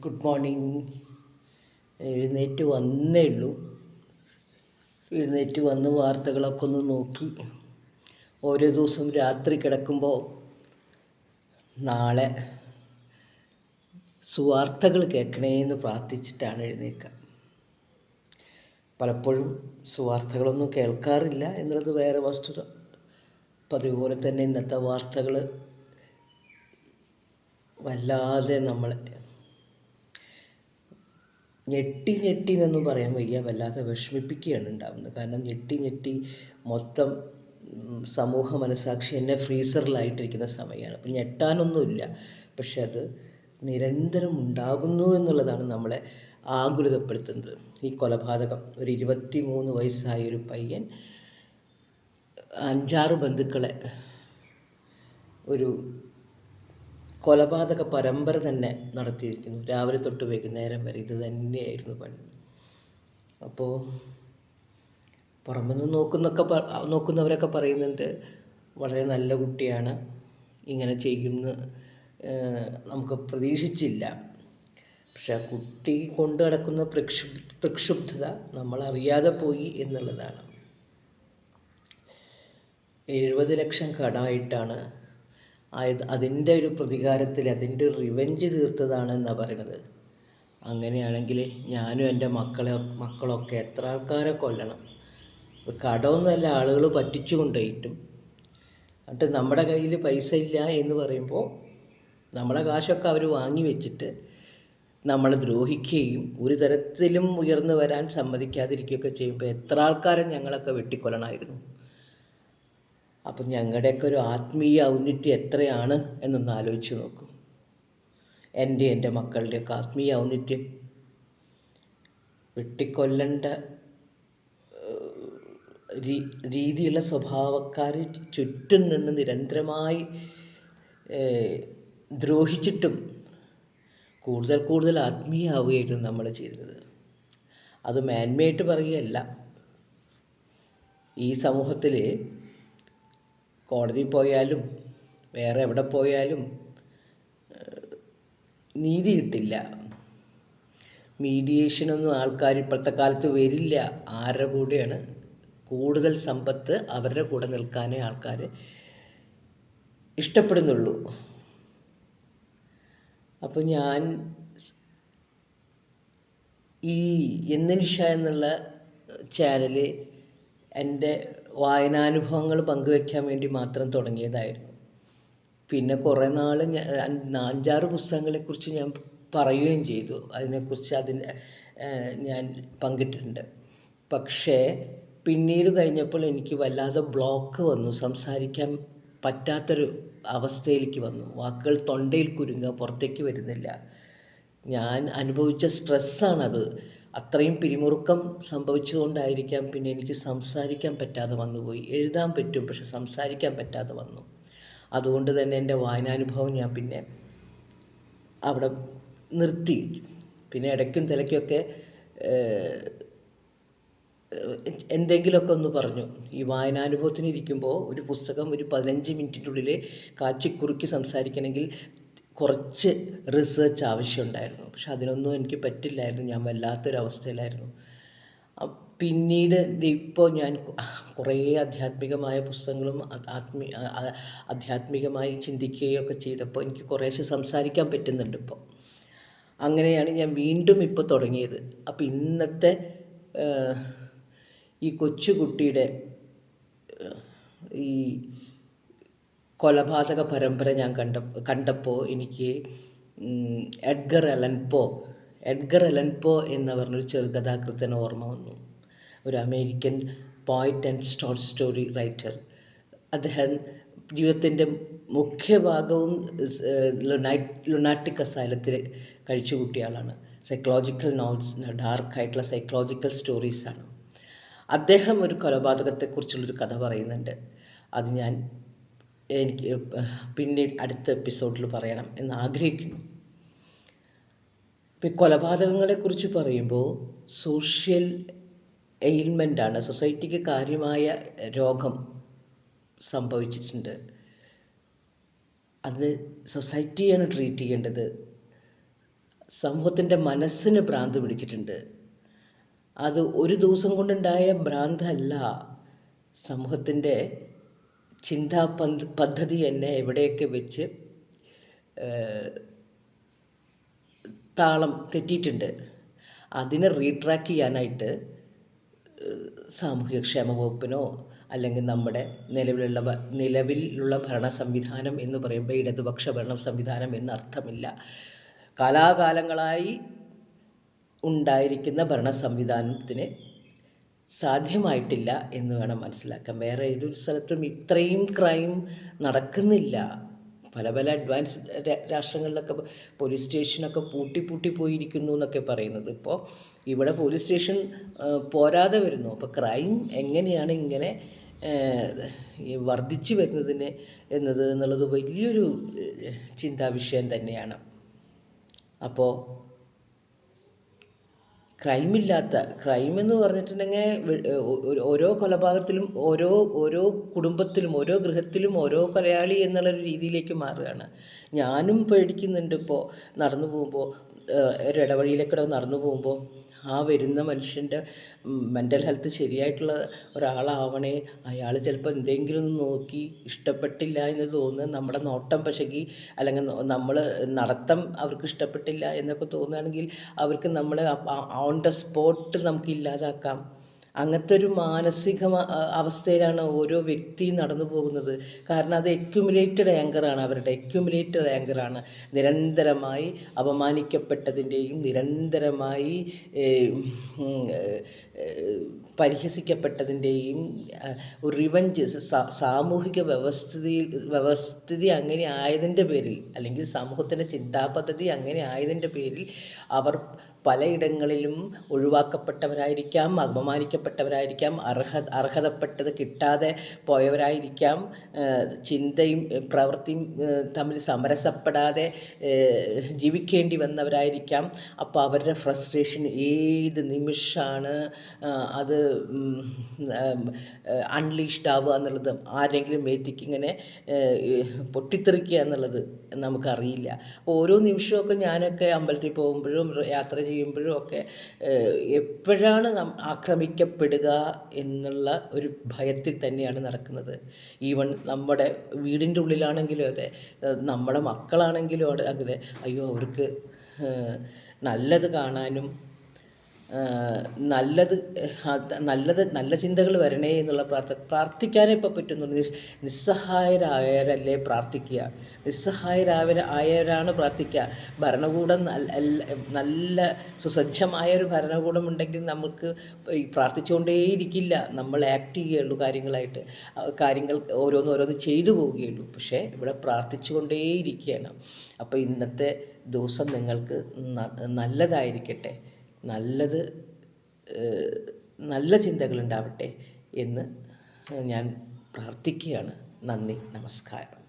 Good morning എഴുന്നേറ്റ് വന്നേ ഉള്ളൂ. എഴുന്നേറ്റ് വന്ന് വാർത്തകളൊക്കെ ഒന്ന് നോക്കി. ഓരോ ദിവസവും രാത്രി കിടക്കുമ്പോൾ നാളെ സുവാർത്തകൾ കേൾക്കണേ എന്ന് പ്രാർത്ഥിച്ചിട്ടാണ് എഴുന്നേൽക്കുക. പലപ്പോഴും സുവാർത്തകളൊന്നും കേൾക്കാറില്ല എന്നുള്ളത് വേറെ വസ്തുത. പതിവ് പോലെ തന്നെ ഇന്നത്തെ വാർത്തകൾ വല്ലാതെ നമ്മളെ ഞെട്ടി ഞെട്ടി എന്നൊന്നും പറയാൻ വയ്യ. വല്ലാതെ വിഷമിപ്പിക്കുകയാണ് ഉണ്ടാവുന്നത്. കാരണം ഞെട്ടി ഞെട്ടി മൊത്തം സമൂഹ മനസാക്ഷി എന്നെ ഫ്രീസറിലായിട്ടിരിക്കുന്ന സമയമാണ്. അപ്പം ഞെട്ടാനൊന്നുമില്ല. പക്ഷെ അത് നിരന്തരം ഉണ്ടാകുന്നു എന്നുള്ളതാണ് നമ്മളെ ആകുലതപ്പെടുത്തുന്നത്. ഈ കൊലപാതകം ഒരു ഇരുപത്തി മൂന്ന് വയസ്സായ ഒരു പയ്യൻ അഞ്ചാറ് ബന്ധുക്കളെ ഒരു കൊലപാതക പരമ്പര തന്നെ നടത്തിയിരിക്കുന്നു. രാവിലെ തൊട്ട് വൈകുന്നേരം വരെ ഇത് തന്നെയായിരുന്നു പണി. അപ്പോൾ പുറമെ നിന്ന് നോക്കുന്നൊക്കെ നോക്കുന്നവരൊക്കെ പറയുന്നുണ്ട് വളരെ നല്ല കുട്ടിയാണ് ഇങ്ങനെ ചെയ്യുമെന്ന് നമുക്ക് പ്രതീക്ഷിച്ചില്ല. പക്ഷെ ആ കുട്ടി കൊണ്ടു നടക്കുന്ന പ്രക്ഷുബ് പ്രക്ഷുബ്ധത നമ്മളറിയാതെ പോയി എന്നുള്ളതാണ്. എഴുപത് ലക്ഷം കടമായിട്ടാണ് ആയത് അതിന്റെ ഒരു പ്രതികാരത്തിൽ അതിന്റെ റിവെഞ്ച് തീർത്തതാണ് എന്നാണ് പറയണത്. അങ്ങനെയാണെങ്കിൽ ഞാനും എന്റെ മക്കളെ മക്കളൊക്കെ എത്ര ആൾക്കാരെ കൊല്ലണം? കടമൊന്നുമല്ല ആളുകൾ പറ്റിച്ചു കൊണ്ടുപോയിട്ടും. എന്നിട്ട് നമ്മുടെ കയ്യിൽ പൈസ ഇല്ല എന്ന് പറയുമ്പോൾ നമ്മുടെ കാശൊക്കെ അവർ വാങ്ങി വെച്ചിട്ട് നമ്മളെ ദ്രോഹിക്കുകയും ഒരു തരത്തിലും ഉയർന്നു വരാൻ സമ്മതിക്കാതിരിക്കുകയൊക്കെ ചെയ്യുമ്പോൾ എത്ര ആൾക്കാരെ ഞങ്ങളൊക്കെ വെട്ടിക്കൊല്ലണമായിരുന്നു? അപ്പം ഞങ്ങളുടെയൊക്കെ ഒരു ആത്മീയ ഔന്നിത്യം എത്രയാണ് എന്നൊന്ന് ആലോചിച്ച് നോക്കും. എന്റെ എന്റെ മക്കളുടെയൊക്കെ ആത്മീയ ഔന്നിത്യം. വെട്ടിക്കൊല്ലേണ്ട രീതിയുള്ള സ്വഭാവക്കാർ ചുറ്റും നിന്ന് നിരന്തരമായി ദ്രോഹിച്ചിട്ടും കൂടുതൽ കൂടുതൽ ആത്മീയമാവുകയായിരുന്നു നമ്മൾ ചെയ്തത് അത് മേന്മയായിട്ട് പറയുകയല്ല. ഈ സമൂഹത്തിൽ കോടതി പോയാലും വേറെ എവിടെ പോയാലും നീതി കിട്ടില്ല. മീഡിയേഷനൊന്നും ആൾക്കാർ ഇപ്പോഴത്തെ കാലത്ത് വരില്ല. ആരുടെ കൂടെയാണ്? കൂടുതൽ സമ്പത്ത് അവരുടെ കൂടെ നിൽക്കാനേ ആൾക്കാർ ഇഷ്ടപ്പെടുന്നുള്ളൂ. അപ്പോൾ ഞാൻ ഈ എന്നിഷ എന്നുള്ള ചാനൽ എന്റെ വായനാനുഭവങ്ങൾ പങ്കുവെക്കാൻ വേണ്ടി മാത്രം തുടങ്ങിയതായിരുന്നു. പിന്നെ കുറേ നാൾ ഞാൻ അഞ്ചാറ് പുസ്തകങ്ങളെക്കുറിച്ച് ഞാൻ പറയുകയും ചെയ്തു. അതിനെക്കുറിച്ച് അതിന്റെ ഞാൻ പങ്കിട്ടിട്ടുണ്ട്. പക്ഷേ പിന്നീട് കഴിഞ്ഞപ്പോൾ എനിക്ക് വല്ലാതെ ബ്ലോക്ക് വന്നു. സംസാരിക്കാൻ പറ്റാത്തൊരു അവസ്ഥയിലേക്ക് വന്നു. വാക്കുകൾ തൊണ്ടയിൽ കുരുങ്ങുക പുറത്തേക്ക് വരുന്നില്ല. ഞാൻ അനുഭവിച്ച സ്ട്രെസ്സാണത്. അത്രയും പിരിമുറുക്കം സംഭവിച്ചതുകൊണ്ടായിരിക്കാം പിന്നെ എനിക്ക് സംസാരിക്കാൻ പറ്റാതെ വന്നുപോയി. എഴുതാൻ പറ്റും പക്ഷെ സംസാരിക്കാൻ പറ്റാതെ വന്നു. അതുകൊണ്ട് തന്നെ എന്റെ വായനാനുഭവം ഞാൻ പിന്നെ അവിടെ നിർത്തി. പിന്നെ ഇടയ്ക്കും തിലയ്ക്കൊക്കെ എന്തെങ്കിലുമൊക്കെ ഒന്ന് പറഞ്ഞു. ഈ വായനാനുഭവത്തിന് ഇരിക്കുമ്പോൾ ഒരു പുസ്തകം ഒരു പതിനഞ്ച് മിനിറ്റിനുള്ളിൽ കാച്ചിക്കുറുക്കി സംസാരിക്കണമെങ്കിൽ കുറച്ച് റിസർച്ച് ആവശ്യമുണ്ടായിരുന്നു. പക്ഷെ അതിനൊന്നും എനിക്ക് പറ്റില്ലായിരുന്നു. ഞാൻ വല്ലാത്തൊരവസ്ഥയിലായിരുന്നു. പിന്നീട് ഇപ്പോൾ ഞാൻ കുറേ ആധ്യാത്മികമായ പുസ്തകങ്ങളും ആത്മീ ആധ്യാത്മികമായി ചിന്തിക്കുകയും ഒക്കെ ചെയ്തപ്പോൾ എനിക്ക് കുറേശ്ശെ സംസാരിക്കാൻ പറ്റുന്നുണ്ട് ഇപ്പോൾ അങ്ങനെയാണ് ഞാൻ വീണ്ടും ഇപ്പോൾ തുടങ്ങിയത്. അപ്പോൾ ഇന്നത്തെ ഈ കൊച്ചുകുട്ടിയുടെ ഈ കൊലപാതക പരമ്പര ഞാൻ കണ്ട കണ്ടപ്പോൾ എനിക്ക് Edgar Allan Poe Edgar Allan Poe എന്ന് പറഞ്ഞൊരു ചെറുകഥാകൃത്തിന് ഓർമ്മ വന്നു. ഒരു അമേരിക്കൻ പോയിറ്റ് ആൻഡ് ഷോർട്ട് സ്റ്റോറി റൈറ്റർ. അദ്ദേഹം ജീവിതത്തിന്റെ മുഖ്യഭാഗവും ഭാഗവും ലുനാറ്റിക് അസൈലത്തിൽ കഴിച്ചു കൂട്ടിയ സൈക്കോളജിക്കൽ നോവൽസ് ഡാർക്കായിട്ടുള്ള സൈക്കോളജിക്കൽ സ്റ്റോറീസാണ് അദ്ദേഹം ഒരു കൊലപാതകത്തെക്കുറിച്ചുള്ളൊരു കഥ പറയുന്നുണ്ട്. അത് ഞാൻ എനിക്ക് പിന്നീട് അടുത്ത എപ്പിസോഡിൽ പറയണം എന്ന് ആഗ്രഹിക്കുന്നു. ഇപ്പം കൊലപാതകങ്ങളെക്കുറിച്ച് പറയുമ്പോൾ സോഷ്യൽ എയിൽമെന്റാണ് സൊസൈറ്റിക്ക് കാര്യമായ രോഗം സംഭവിച്ചിട്ടുണ്ട്. അത് സൊസൈറ്റിയാണ് ട്രീറ്റ് ചെയ്യേണ്ടത്. സമൂഹത്തിന്റെ മനസ്സിന് ഭ്രാന്ത് പിടിച്ചിട്ടുണ്ട്. അത് ഒരു ദിവസം കൊണ്ടുണ്ടായ ഭ്രാന്തല്ല സമൂഹത്തിന്റെ ചിന്താ പദ്ധതി എന്നെ എവിടെയൊക്കെ വെച്ച് താളം തെറ്റിയിട്ടുണ്ട്. അതിനെ റീട്രാക്ക് ചെയ്യാനായിട്ട് സാമൂഹ്യക്ഷേമ വകുപ്പിനോ അല്ലെങ്കിൽ നമ്മുടെ നിലവിലുള്ള നിലവിലുള്ള ഭരണ സംവിധാനം എന്ന് പറയുമ്പോൾ ഇടതുപക്ഷ ഭരണ സംവിധാനം എന്ന് അർത്ഥമില്ല കാലാകാലങ്ങളായി ഉണ്ടായിരിക്കുന്ന ഭരണ സംവിധാനത്തിന് സാധ്യമായിട്ടില്ല എന്ന് വേണം മനസ്സിലാക്കാൻ. വേറെ ഏതൊരു സ്ഥലത്തും ഇത്രയും ക്രൈം നടക്കുന്നില്ല. പല പല അഡ്വാൻസ് രാഷ്ട്രങ്ങളിലൊക്കെ പോലീസ് സ്റ്റേഷനൊക്കെ പൂട്ടി പൂട്ടി പോയിരിക്കുന്നു എന്നൊക്കെ പറയുന്നത്. ഇപ്പോൾ ഇവിടെ പോലീസ് സ്റ്റേഷൻ പോരാതെ വരുന്നു. അപ്പോൾ ക്രൈം എങ്ങനെയാണ് ഇങ്ങനെ വർദ്ധിച്ചു വരുന്നതിന് എന്നത് എന്നുള്ളത് വലിയൊരു ചിന്താവിഷയം തന്നെയാണ്. അപ്പോൾ ക്രൈമില്ലാത്ത ക്രൈം എന്ന് പറഞ്ഞിട്ടുണ്ടെങ്കിൽ ഓരോ കൊലപാതകത്തിലും ഓരോ ഓരോ കുടുംബത്തിലും ഓരോ ഗൃഹത്തിലും ഓരോ കൊലയാളി എന്നുള്ളൊരു രീതിയിലേക്ക് മാറുകയാണ്. ഞാനും പേടിക്കുന്നുണ്ട് ഇപ്പോൾ നടന്നു പോകുമ്പോൾ ഒരു ഇടവഴിയിലേക്കൂടെ നടന്നു പോകുമ്പോൾ ആ വരുന്ന മനുഷ്യന്റെ മെന്റൽ ഹെൽത്ത് ശരിയായിട്ടുള്ള ഒരാളാവണേ അയാൾ ചിലപ്പോൾ എന്തെങ്കിലും നോക്കി ഇഷ്ടപ്പെട്ടില്ല എന്ന് തോന്നുന്ന നമ്മുടെ നോട്ടം പശകി അല്ലെങ്കിൽ നമ്മൾ നടത്തം അവർക്ക് ഇഷ്ടപ്പെട്ടില്ല എന്നൊക്കെ തോന്നുകയാണെങ്കിൽ അവർക്ക് നമ്മൾ ഓൺ ദ സ്പോട്ട് നമുക്ക് ഇല്ലാതാക്കാം. അങ്ങനത്തെ ഒരു മാനസിക അവസ്ഥയിലാണ് ഓരോ വ്യക്തിയും നടന്നു പോകുന്നത്. കാരണം അത് എക്യുമുലേറ്റഡ് ആങ്കറാണ് അവരുടെ എക്യുമുലേറ്റഡ് ആങ്കറാണ് നിരന്തരമായി അപമാനിക്കപ്പെട്ടതിന്റെയും നിരന്തരമായി പരിഹസിക്കപ്പെട്ടതിന്റെയും റിവഞ്ച് സാമൂഹിക വ്യവസ്ഥിതിയിൽ വ്യവസ്ഥിതി അങ്ങനെ ആയതിന്റെ പേരിൽ അല്ലെങ്കിൽ സമൂഹത്തിന്റെ ചിന്താപദ്ധതി അങ്ങനെ ആയതിന്റെ പേരിൽ അവർ പലയിടങ്ങളിലും ഒഴിവാക്കപ്പെട്ടവരായിരിക്കാം അപമാനിക്കപ്പെട്ടവരായിരിക്കാം അർഹ അർഹതപ്പെട്ടത് കിട്ടാതെ പോയവരായിരിക്കാം. ചിന്തയും പ്രവൃത്തിയും തമ്മിൽ സമരസപ്പെടാതെ ജീവിക്കേണ്ടി വന്നവരായിരിക്കാം. അപ്പോൾ അവരുടെ ഫ്രസ്ട്രേഷൻ ഏത് നിമിഷമാണ് അത് അൺലീഷ്ഡ് ആവുക എന്നുള്ളത് ആരെങ്കിലും എത്തിക്കിങ്ങനെ പൊട്ടിത്തെറിക്കുക എന്നുള്ളത് നമുക്കറിയില്ല. അപ്പോൾ ഓരോ നിമിഷമൊക്കെ ഞാനൊക്കെ അമ്പലത്തിൽ പോകുമ്പോഴും യാത്ര ചെയ്യുമ്പോഴും ഒക്കെ എപ്പോഴാണ് നാം ആക്രമിക്കപ്പെടുക എന്നുള്ള ഒരു ഭയത്തിൽ തന്നെയാണ് നടക്കുന്നത്. ഈവൻ നമ്മുടെ വീടിന്റെ ഉള്ളിലാണെങ്കിലും അതെ നമ്മുടെ മക്കളാണെങ്കിലും അതെ അയ്യോ അവർക്ക് നല്ലത് കാണാനും നല്ലത് നല്ലത് നല്ല ചിന്തകൾ വരണേ എന്നുള്ള പ്രാർത്ഥ പ്രാർത്ഥിക്കാനേ ഇപ്പോൾ പറ്റുന്നുള്ളൂ. നിസ് നിസ്സഹായരായവരല്ലേ പ്രാർത്ഥിക്കുക. നിസ്സഹായരായവർ ആയവരാണ് പ്രാർത്ഥിക്കുക. ഭരണകൂടം നല്ല സുസജ്ജമായ ഒരു ഭരണകൂടം ഉണ്ടെങ്കിൽ നമുക്ക് പ്രാർത്ഥിച്ചുകൊണ്ടേയിരിക്കില്ല. നമ്മൾ ആക്ട് ചെയ്യുകയുള്ളൂ കാര്യങ്ങളായിട്ട്. കാര്യങ്ങൾ ഓരോന്ന് ഓരോന്ന് ചെയ്തു പോവുകയുള്ളൂ. പക്ഷേ ഇവിടെ പ്രാർത്ഥിച്ചുകൊണ്ടേയിരിക്കുകയാണ്. അപ്പോൾ ഇന്നത്തെ ദിവസം നിങ്ങൾക്ക് നല്ലതായിരിക്കട്ടെ. നല്ലത് നല്ല ചിന്തകളുണ്ടാവട്ടെ എന്ന് ഞാൻ പ്രാർത്ഥിക്കുകയാണ്. നന്ദി നമസ്കാരം.